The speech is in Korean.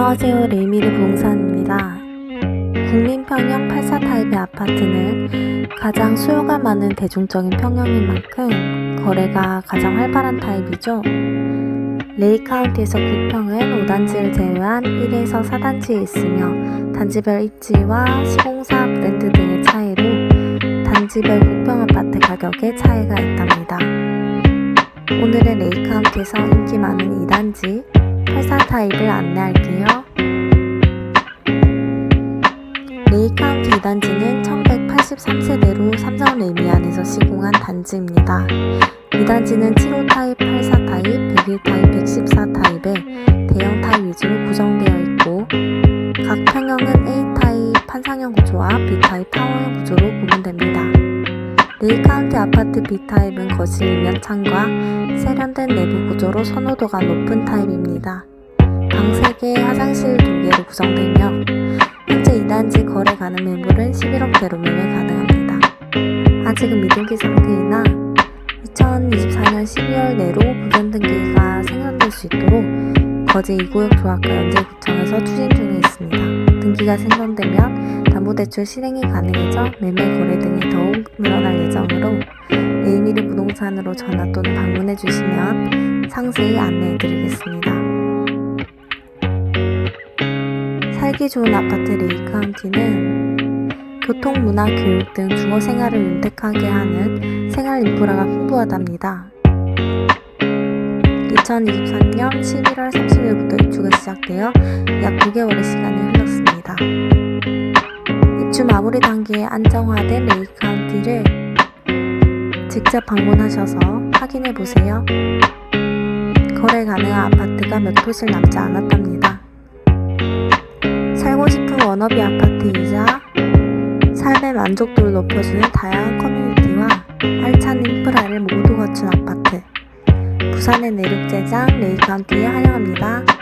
안녕하세요. 레이미르 부동산입니다. 국민평형 84 타입의 아파트는 가장 수요가 많은 대중적인 평형인 만큼 거래가 가장 활발한 타입이죠. 레이 카운티에서 9평은 5단지를 제외한 1에서 4단지에 있으며 단지별 입지와 시공사 브랜드 등의 차이로 단지별 9평 아파트 가격에 차이가 있답니다. 오늘은 레이 카운티에서 인기 많은 2단지 84 타입을 안내할게요. 레이 카운티 2단지는 1183세대로 삼성 레미 안에서 시공한 단지입니다. 2단지는 75 타입, 84 타입, 101 타입, 114 타입의 대형 타입 위주로 구성되어 있고 각 평형은 A 타입 판상형 구조와 B 타입 타워형 구조로 구분됩니다. 레이 카운티 아파트 B 타입은 거실 이면 창과 세련된 내부 구조로 선호도가 높은 타입입니다. 방 3개, 화장실 2개로 구성되며 현재 2단지 거래 가능 매물은 11억대로 매매 가능합니다. 아직은 미등기 상태이나 2024년 12월 내로 부전 등기가 생성될 수 있도록 거제 2구역 조합과 연제구청에서 추진 중에 있습니다. 등기가 생성되면 담보대출 실행이 가능해져 매매 거래 등이 더욱 늘어날 예정으로 레이미르 부동산으로 전화 또는 방문해 주시면 상세히 안내해 드리겠습니다. 살기 좋은 아파트 레이 카운티는 교통, 문화, 교육 등 주거 생활을 윤택하게 하는 생활 인프라가 풍부하답니다. 2023년 11월 30일부터 입주가 시작되어 약 9개월의 시간이 흘렀습니다. 입주 마무리 단계에 안정화된 레이 카운티를 직접 방문하셔서 확인해 보세요. 거래 가능한 아파트가 몇 호실 남지 않았답니다. 살고 싶은 워너비 아파트이자 삶의 만족도를 높여주는 다양한 커뮤니티와 알찬 인프라를 모두 갖춘 아파트. 부산의 내륙제장 레이카운티에 환영합니다.